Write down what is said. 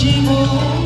জীবন